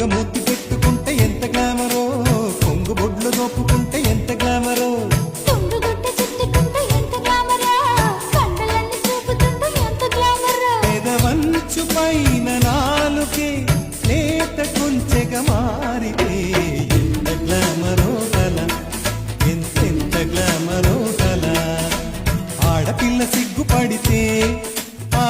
లింగమూర్తి పెట్టుకుంటే ఎంత గ్లామరో? కొంగు బొడ్లు దోపుకుంటే ఎంత గ్లామరో? పెదవంచు పైన నాలుకే లేత కొంచెగ మారితే ఎంత గ్లామరో ఎంతెంత గ్లామరో ఆడపిల్ల సిగ్గుపడితే ఆ